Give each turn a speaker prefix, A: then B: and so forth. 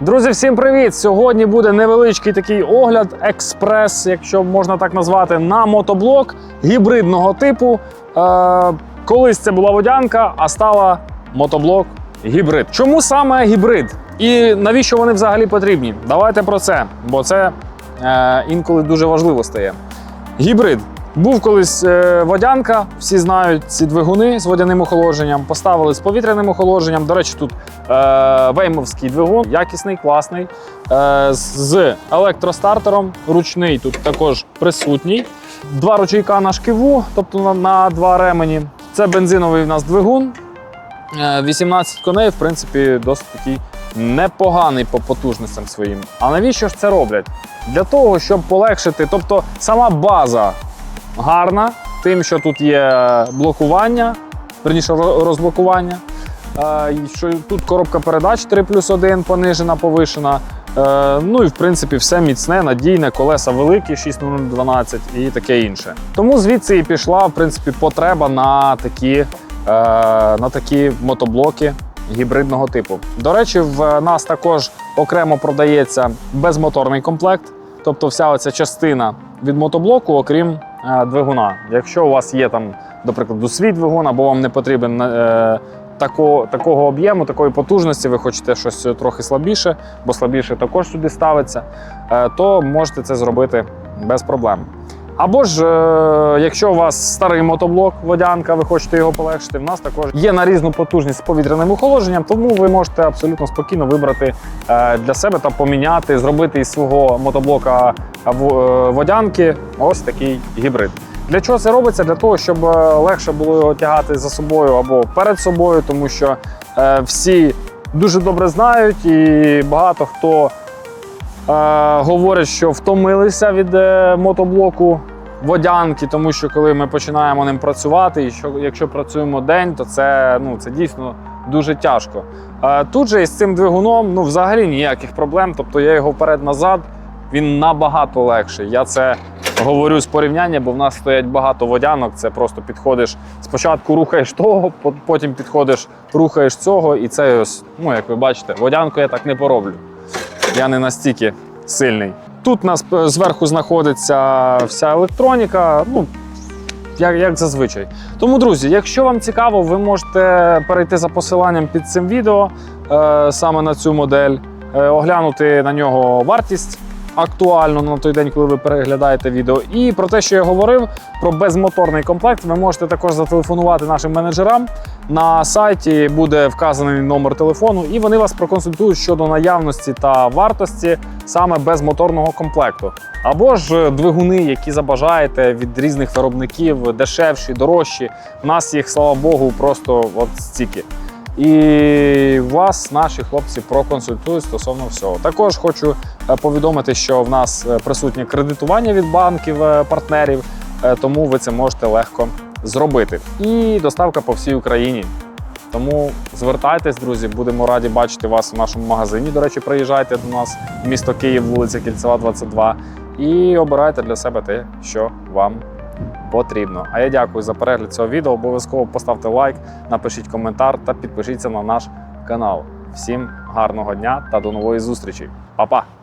A: Друзі, всім привіт! Сьогодні буде невеличкий такий огляд, експрес, якщо можна так назвати, на мотоблок гібридного типу. Е, колись це була водянка, а стала мотоблок гібрид. Чому саме гібрид? І навіщо вони взагалі потрібні? Давайте про це, бо це е, інколи дуже важливо стає. Гібрид. Був колись е, водянка, всі знають ці двигуни з водяним охолодженням, поставили з повітряним охолодженням. До речі, тут е, веймовський двигун, якісний, класний, е, з електростартером, ручний тут також присутній. Два ручейка на шківу, тобто на, на два ремені. Це бензиновий в нас двигун. Е, 18 коней, в принципі, досить такий непоганий по потужностям своїм. А навіщо ж це роблять? Для того, щоб полегшити, тобто сама база гарна, тим, що тут є блокування, верніше розблокування. Е, що тут коробка передач 3 плюс 1 понижена, повишена. Е, Ну і в принципі все міцне, надійне, колеса великі, 6012 і таке інше. Тому звідси і пішла в принципі потреба на такі, е, на такі мотоблоки гібридного типу. До речі, в нас також окремо продається безмоторний комплект, тобто вся оця частина від мотоблоку, окрім двигуна. Якщо у вас є там, до прикладу, свій двигун, або вам не потрібен е, тако, такого об'єму, такої потужності, ви хочете щось трохи слабіше, бо слабіше також сюди ставиться, е, то можете це зробити без проблем. Або ж, е, якщо у вас старий мотоблок, водянка, ви хочете його полегшити, в нас також є на різну потужність з повітряним охолодженням, тому ви можете абсолютно спокійно вибрати е, для себе та поміняти, зробити із свого мотоблока е, водянки ось такий гібрид. Для чого це робиться? Для того, щоб легше було його тягати за собою або перед собою, тому що всі дуже добре знають і багато хто говорять, що втомилися від е, мотоблоку водянки, тому що коли ми починаємо ним працювати, і що якщо працюємо день, то це, ну, це дійсно дуже тяжко. Тут же із цим двигуном ну, взагалі ніяких проблем. Тобто я його вперед-назад, він набагато легший. Я це говорю з порівняння, бо в нас стоять багато водянок. Це просто підходиш спочатку рухаєш того, потім підходиш, рухаєш цього, і це ось, ну як ви бачите, водянку я так не пороблю. Я не настільки сильний. Тут у нас е, зверху знаходиться вся електроніка. Ну, як, як зазвичай. Тому, друзі, якщо вам цікаво, ви можете перейти за посиланням під цим відео е, саме на цю модель, е, оглянути на нього вартість актуальну на той день, коли ви переглядаєте відео. І про те, що я говорив, про безмоторний комплект, ви можете також зателефонувати нашим менеджерам. На сайті буде вказаний номер телефону, і вони вас проконсультують щодо наявності та вартості саме безмоторного комплекту. Або ж двигуни, які забажаєте від різних виробників, дешевші, дорожчі. У нас їх, слава Богу, просто от стільки. І вас наші хлопці проконсультують стосовно всього. Також хочу е, повідомити, що в нас е, присутнє кредитування від банків, е, партнерів, тому ви це можете легко зробити. І доставка по всій Україні. Тому звертайтесь, друзі, будемо раді бачити вас у нашому магазині. До речі, приїжджайте до нас в місто Київ, вулиця Кільцева, 22, і обирайте для себе те, що вам потрібно. А я дякую за перегляд цього відео. Обов'язково поставте лайк, напишіть коментар та підпишіться на наш канал. Всім гарного дня та до нової зустрічі. Па-па!